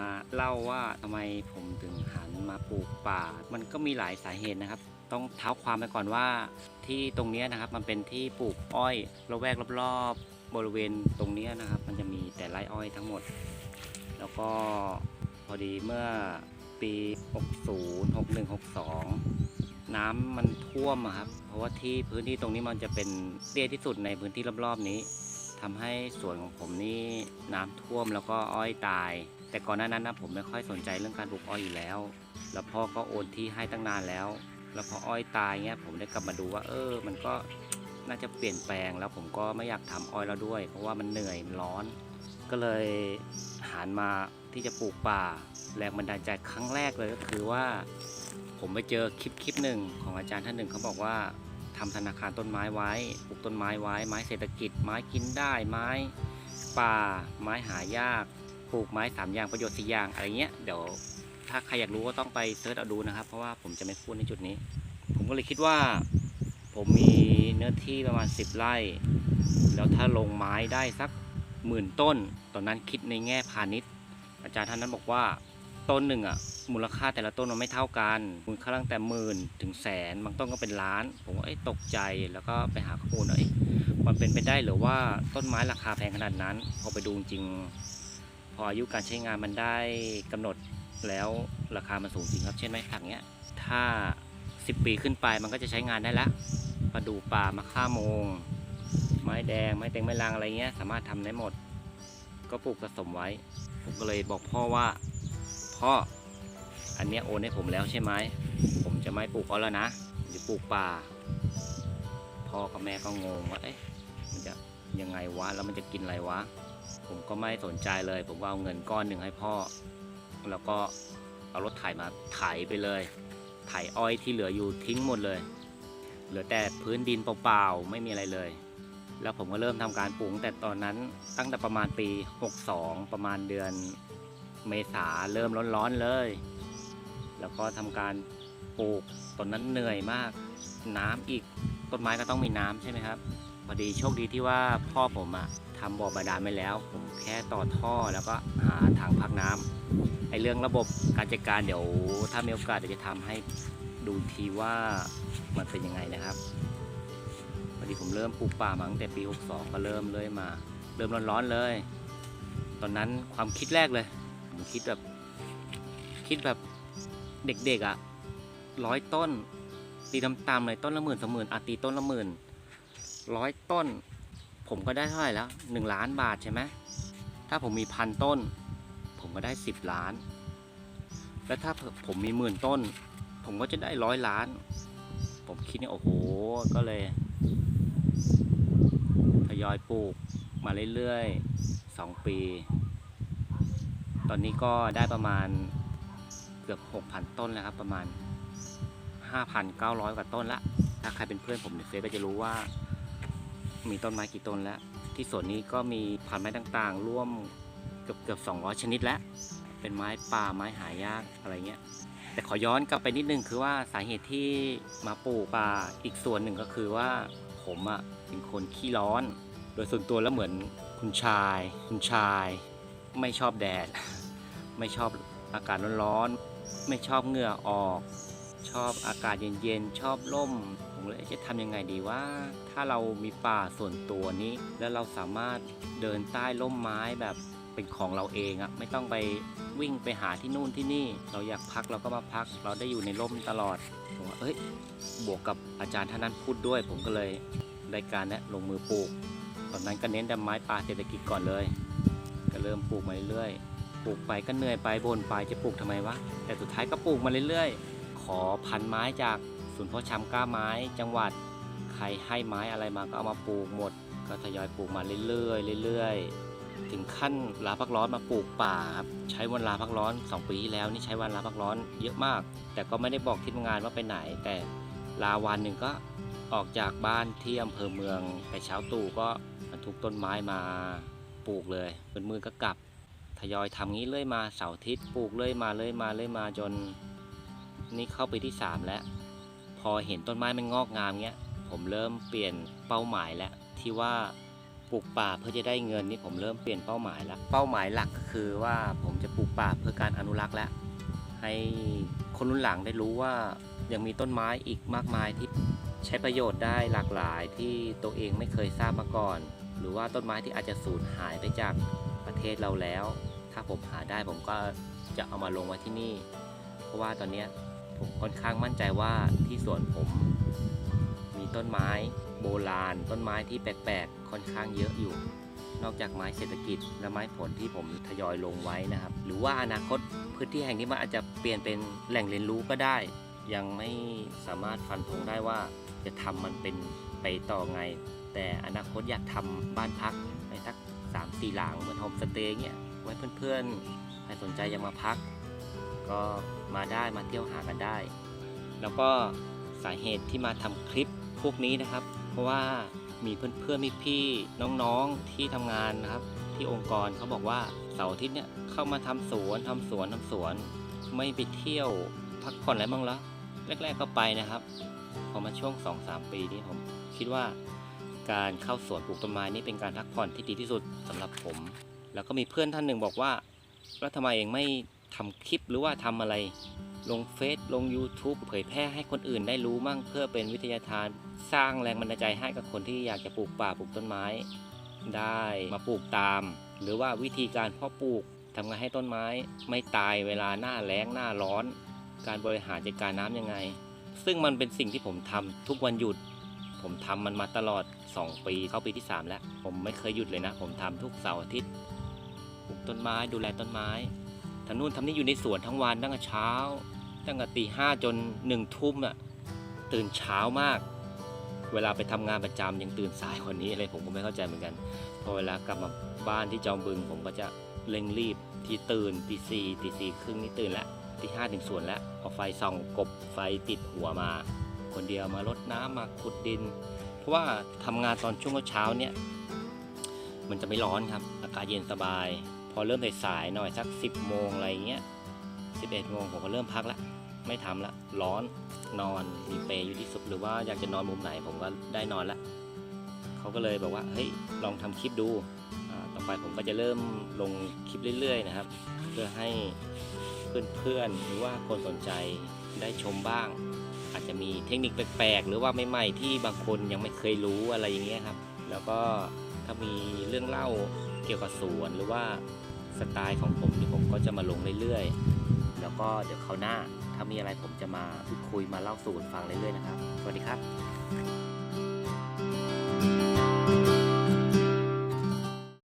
มาเล่าว่าทำไมผมถึงหันมาปลูกป่า มันก็มีหลายสาเหตุนะครับ ต้องเท้าความไปก่อนว่า ที่ตรงนี้นะครับมันเป็นที่ปลูกอ้อยระแวกรอบๆบริเวณตรงนี้นะครับ มันจะมีแต่ไร่อ้อยทั้งหมด แล้วก็พอดีเมื่อปี 60 61 62 น้ำมันท่วมครับ เพราะว่าที่พื้นที่ตรงนี้มันจะเป็นเตี้ยที่สุดในพื้นที่รอบๆนี้ทำให้สวนของผมนี่น้ำท่วมแล้วก็อ้อยตาย แต่ก่อนหน้านั้นนะผมไม่ค่อยสนใจเรื่องการปลูกอ้อยอยู่แล้ว แล้วพ่อก็โอนที่ให้ตั้งนานแล้ว แล้วพออ้อยตายเงี้ยผมได้กลับมาดูว่า เออ มันก็น่าจะเปลี่ยนแปลงแล้วผมก็ไม่อยากทำอ้อยแล้วด้วย เพราะว่ามันเหนื่อยร้อน ก็เลยหันมาที่จะปลูกป่าแรงบันดาลใจครั้งแรกเลยก็คือว่า ผมไปเจอคลิปคลิปหนึ่งของอาจารย์ท่านหนึ่งเขาบอกว่าทำธนาคารต้นไม้ไว้ปลูกต้นไม้ไว้ ไม้เศรษฐกิจ ไม้กินได้ไม้ป่า ไม้หายาก ปลูกไม้สามอย่างประโยชน์สี่อย่างอะไรเงี้ยเดี๋ยวถ้าใครอยากรู้ก็ต้องไปเสิร์ชเอาดูนะครับ เพราะว่าผมจะไม่พูดในจุดนี้ ผมก็เลยคิดว่า ผมมีเนื้อที่ประมาณ 10 ไร่ แล้วถ้าลงไม้ได้สักหมื่นต้น ตอนนั้นคิดในแง่พาณิชย์ อาจารย์ท่านนั้นบอกว่าต้นหนึ่งอะมูลค่าแต่ละต้นมันไม่เท่ากัน มูลค่าตั้งแต่หมื่นถึงแสน บางต้นก็เป็นล้าน ผมก็ตกใจแล้วก็ไปหาข้อมูลว่อยมันเป็นไปได้หรือว่าต้นไม้ราคาแพงขนาดนั้น พอไปดูจริง ออายุการใช้งานมันได้กำหนดแล้วราคามันสูงจริงครับเช่นไม้ผักเนี้ยถ้า 10 ปีขึ้นไปมันก็จะใช้งานได้ละประดูป่ามะข่าโมง ไม้แดงไม้เต็งไม้ลังอะไรเงี้ยสามารถทำได้หมด ก็ปลูกผสมไว้ ผมก็เลยบอกพ่อว่า พ่ออันเนี้ยโอนให้ผมแล้วใช่ไหมผมจะไม่ปลูกอ้อยแล้วนะจะปลูกป่าพ่อกับแม่ก็งงว่าเอ๊ะมันจะ ยังไงวะแล้วมันจะกินอะไรวะ ผมก็ไม่สนใจเลย ผมก็เอาเงินก้อนหนึ่งให้พ่อ แล้วก็เอารถไถมาไถไปเลยไถอ้อยที่เหลืออยู่ทิ้งหมดเลย เหลือแต่พื้นดินเปล่าๆ ไม่มีอะไรเลย แล้วผมก็เริ่มทำการปลูกแต่ตอนนั้นตั้งแต่ประมาณปี 62 ประมาณเดือนเมษาเริ่มร้อนๆเลย แล้วก็ทำการปลูกตอนนั้นเหนื่อยมาก น้ำอีกต้นไม้ก็ต้องมีน้ำใช่ไหมครับ อดีโชคดีที่ว่าพ่อผมอะทำบ่อบาดาลไว้แล้ว ผมแค่ต่อท่อแล้วก็หาถังพักน้ำไอเรื่องระบบการจัดการเดี๋ยว ถ้ามีโอกาสเดี๋ยวจะทำให้ดูทีว่ามันเป็นยังไงนะครับพอดีผมเริ่มปลูกป่ามาตั้งแต่ปี 62 ก็เริ่มเลยมา เริ่มร้อนๆเลย ตอนนั้นความคิดแรกเลยผมคิดแบบคิดแบบเด็กๆอะ่ะร้อยต้นตีตามๆเลยต้นละหมื่นสองหมื่นอาตีต้นละหมื่น ร้อยต้น ผมก็ได้เท่าไหร่แล้วหนึ่งล้านบาทใช่ไหมถ้าผมมีพันต้น ผมก็ได้สิบล้าน แล้วถ้าผมมีหมื่นต้น ผมก็จะได้ร้อยล้าน ผมคิดเนี่ยโอ้โหก็เลยทยอยปลูกมาเรื่อยๆ2ปี ตอนนี้ก็ได้ประมาณเกือบ6,000ต้นแล้วครับประมาณ5,900 กว่าต้นละ ถ้าใครเป็นเพื่อนผมในเฟซก็จะรู้ว่า มีต้นไม้กี่ต้นแล้ว ที่สวนนี้ก็มีพันไม้ต่างๆ ร่วมเกือบเกือบ200 ชนิดแล้ว เป็นไม้ป่าไม้หายากอะไรเงี้ย แต่ขอย้อนกลับไปนิดนึงคือว่าสาเหตุที่มาปลูกป่าอีกส่วนหนึ่งก็คือว่าผมอะ่ะเป็นคนขี้ร้อน โดยส่วนตัวแล้วเหมือนคุณชาย คุณชาย ไม่ชอบแดด ไม่ชอบอากาศร้อนๆ ไม่ชอบเหงื่อออก ชอบอากาศเย็นๆ ชอบร่ม ผมเลยจะทำยังไงดีว่า ถ้าเรามีป่าส่วนตัวนี้ แล้วเราสามารถเดินใต้ร่มไม้แบบเป็นของเราเองอะไม่ต้องไปวิ่งไปหาที่นู่นที่นี่ เราอยากพักเราก็มาพัก เราได้อยู่ในร่มตลอดผมว่าเอ้ยบวกกับอาจารย์ท่านนั้นพูดด้วย ผมก็เลยได้การนี้ลงมือปลูก ตอนนั้นก็เน้นแต่ไม้ป่าเศรษฐกิจก่อนเลย ก็เริ่มปลูกมาเรื่อยๆปลูกไปก็เหนื่อยไปบ่นไปจะปลูกทำไมวะแต่สุดท้ายก็ปลูกมาเรื่อยๆ ขอพันไม้จาก ศูนย์เพาะชำกล้าไม้จังหวัดใครให้ไม้อะไรมาก็เอามาปลูกหมด ก็ทยอยปลูกมาเรื่อยๆเรื่อยๆ ถึงขั้นลาพักร้อนมาปลูกป่าครับใช้วันลาพักร้อน 2 ปีที่แล้วนี่ใช้วันลาพักร้อนเยอะมาก แต่ก็ไม่ได้บอกที่ทำงานว่าไปไหน แต่ลาวันหนึ่งก็ออกจากบ้านที่อำเภอเมืองไปเช้าตู่ก็บรรทุกต้นไม้มาปลูกเลยเป็นมือก็กลับ ทยอยทำงี้เรื่อยมาเสาร์อาทิตย์ปลูกเรื่อยมาเรื่อยมาเรื่อยมาจน นี่เข้าไปที่ 3 แล้ว พอเห็นต้นไม้มันงอกงามเงี้ย ผมเริ่มเปลี่ยนเป้าหมายแล้วที่ว่าปลูกป่าเพื่อจะได้เงินนี่ผมเริ่มเปลี่ยนเป้าหมายแล้วเป้าหมายหลักก็คือว่าผมจะปลูกป่าเพื่อการอนุรักษ์แล้วให้คนรุ่นหลังได้รู้ว่ายังมีต้นไม้อีกมากมายที่ใช้ประโยชน์ได้หลากหลายที่ตัวเองไม่เคยทราบมาก่อน หรือว่าต้นไม้ที่อาจจะสูญหายไปจากประเทศเราแล้ว ถ้าผมหาได้ผมก็จะเอามาลงไว้ที่นี่ เพราะว่าตอนนี้ ผมค่อนข้างมั่นใจว่าที่สวนผมมีต้นไม้โบราณ ต้นไม้ที่แปลกๆ ค่อนข้างเยอะอยู่ นอกจากไม้เศรษฐกิจและไม้ผลที่ผมทยอยลงไว้นะครับ หรือว่าอนาคตพื้นที่แห่งนี้มันอาจจะเปลี่ยนเป็นแหล่งเรียนรู้ก็ได้ ยังไม่สามารถฟันธงได้ว่าจะทำมันเป็นไปต่อไง แต่อนาคตอยากทำบ้านพักในสักสามสี่หลังเหมือนโฮมสเตย์เงี้ยไว้เพื่อนๆใครสนใจอยากมาพัก ก็มาได้มาเที่ยวหากันได้ แล้วก็สาเหตุที่มาทำคลิปพวกนี้นะครับ เพราะว่ามีเพื่อนๆมีพี่ๆน้องๆที่ทำงานนะครับ ที่องค์กรเขาบอกว่าเสาร์อาทิตย์เนี่ยเข้ามาทำสวนทำสวนทำสวน ไม่ไปเที่ยวพักผ่อนอะไรบ้างละแรกๆก็ไปนะครับพอมาช่วง 2-3 ปีนี้ผมคิดว่าการเข้าสวนปลูกต้นไม้นี่เป็นการพักผ่อนที่ดีที่สุดสำหรับผม แล้วก็มีเพื่อนท่านหนึ่งบอกว่าแล้วทำไมเองไม่ ทำคลิปหรือว่าทำอะไร ลงเฟซลง YouTube เผยแพร่ให้คนอื่นได้รู้มั่งเพื่อเป็นวิทยาทาน สร้างแรงบันดาลใจให้กับคนที่อยากจะปลูกป่าปลูกต้นไม้ ได้มาปลูกตาม หรือว่าวิธีการเพาะปลูกทำไงให้ต้นไม้ไม่ตายเวลาหน้าแล้งหน้าร้อน การบริหารจัดการน้ำยังไง ซึ่งมันเป็นสิ่งที่ผมทำทุกวันหยุด ผมทำมันมาตลอด 2 ปีเข้าปีที่ 3 แล้ว ผมไม่เคยหยุดเลยนะ ผมทำทุกเสาร์อาทิตย์ปลูกต้นไม้ดูแลต้นไม้ำนู่นทำนี่อยู่ในสวนทั้งวันตั้งแต่เช้า ตั้งแต่ตีห้าจนหนึ่งทุ่มอะตื่นเช้ามาก เวลาไปทำงานประจำยังตื่นสายกว่านี้อะไรผมก็ไม่เข้าใจเหมือนกัน พอเวลากลับมาบ้านที่จอมบึงผมก็จะเร่งรีบที่ตื่นตีสี่ตีสี่ครึ่งนี่ตื่นแล้วตีห้าถึงสวนแล้วเอาไฟส่องกบไฟติดหัวมา คนเดียวมารดน้ำมาขุดดิน เพราะว่าทำงานตอนช่วงเช้าเนี่ยมันจะไม่ร้อนครับ อากาศเย็นสบาย พอเริ่มสายๆหน่อยสัก 10โมงอะไรเงี้ย11โมงผมก็เริ่มพักละไม่ทำละร้อนนอนมีเปยอยู่ที่สุดหรือว่าอยากจะนอนมุมไหนผมก็ได้นอนละเขาก็เลยบอกว่าเฮ้ยลองทำคลิปดูต่อไปผมก็จะเริ่มลงคลิปเรื่อยๆนะครับ เพื่อให้เพื่อนๆหรือว่าคนสนใจได้ชมบ้าง อาจจะมีเทคนิคแปลกๆ หรือว่าใหม่ๆที่บางคนยังไม่เคยรู้อะไรอย่างเงี้ยครับ แล้วก็ถ้ามีเรื่องเล่า เกี่ยวกับสวนหรือว่าสไตล์ของผมที่ผมก็จะมาลงเรื่อยๆ แล้วก็เดี๋ยวคราวหน้าถ้ามีอะไรผมจะมาพูดคุยมาเล่าสู่กันฟังเรื่อยๆนะครับ สวัสดีครับ